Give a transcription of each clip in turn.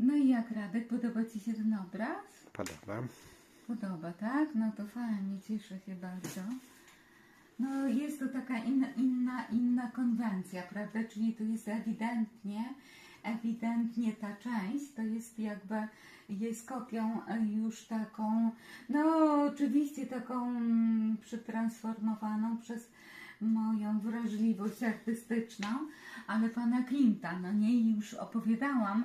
No i jak Radek, podoba Ci się ten obraz? Podoba. Podoba, tak? No to fajnie, cieszę się bardzo. No jest to taka inna, inna, inna konwencja, prawda? Czyli to jest ewidentnie, ewidentnie ta część, to jest jakby, jest kopią e, już taką, no oczywiście taką mm, przetransformowaną przez moją wrażliwość artystyczną, ale pana Klimta, no nie, już opowiadałam,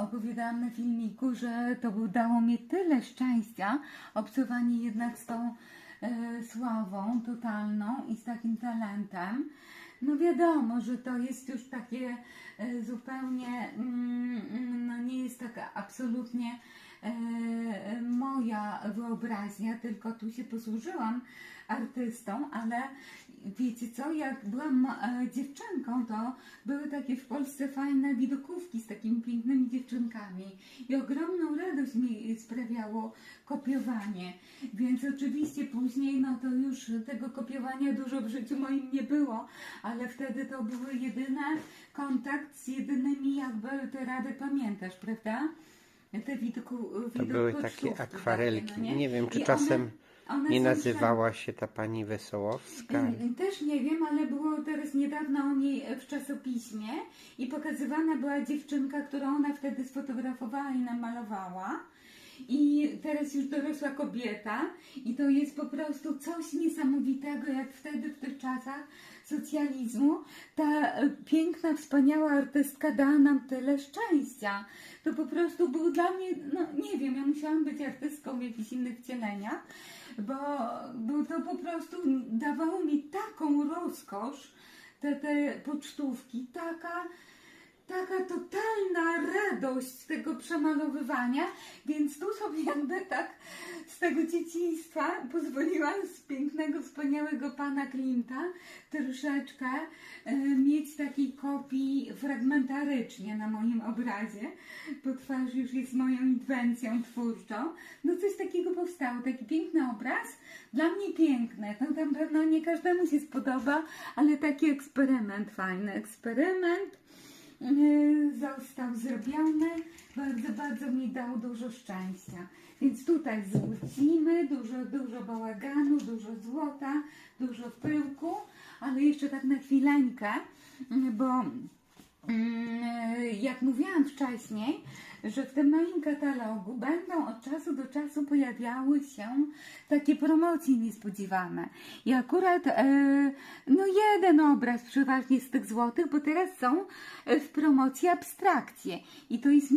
opowiadałam na filmiku, że to dało mi tyle szczęścia, obcowanie jednak z tą e, sławą totalną i z takim talentem. No wiadomo, że to jest już takie e, zupełnie, mm, no nie jest taka absolutnie e, moja wyobraźnia, tylko tu się posłużyłam artystą, ale wiecie co, jak byłam e, dziewczynką, to były takie w Polsce fajne widokówki z takimi pięknymi dziewczynkami i ogromną radość mi sprawiało kopiowanie, więc oczywiście później, no to już tego kopiowania dużo w życiu moim nie było, ale wtedy to były jedyne kontakt z jedynymi jakby, te rady pamiętasz, prawda? Te widku, To były takie akwarelki. no nie? wiem, czy I czasem one, one nie nazywała się ta pani Wesołowska. Też nie wiem, ale było teraz niedawno o niej w czasopiśmie i pokazywana była dziewczynka, którą ona wtedy sfotografowała i namalowała. I teraz już dorosła kobieta i to jest po prostu coś niesamowitego, jak wtedy w tych czasach socjalizmu ta e, piękna, wspaniała artystka dała nam tyle szczęścia. To po prostu był dla mnie, no nie wiem, ja musiałam być artystką w jakichś innych wcieleniach, bo, bo to po prostu dawało mi taką rozkosz, te, te pocztówki, taka, taka totalna radość z tego przemalowywania, więc tu sobie jakby tak z tego dzieciństwa pozwoliłam z pięknego, wspaniałego pana Klimta troszeczkę e, mieć takiej kopii fragmentarycznie na moim obrazie, bo twarz już jest moją inwencją twórczą. No coś takiego powstało, taki piękny obraz, dla mnie piękny, no tam pewno nie każdemu się spodoba, ale taki eksperyment, fajny eksperyment. Yy, został zrobiony. Bardzo, bardzo mi dał dużo szczęścia. Więc tutaj złocimy, dużo, dużo bałaganu, dużo złota, dużo pyłku, ale jeszcze tak na chwileńkę, bo yy, jak mówiłam wcześniej, że w tym moim katalogu będą od czasu do czasu pojawiały się takie promocje niespodziewane. I akurat e, no jeden obraz przeważnie z tych złotych, bo teraz są w promocji abstrakcje. I to jest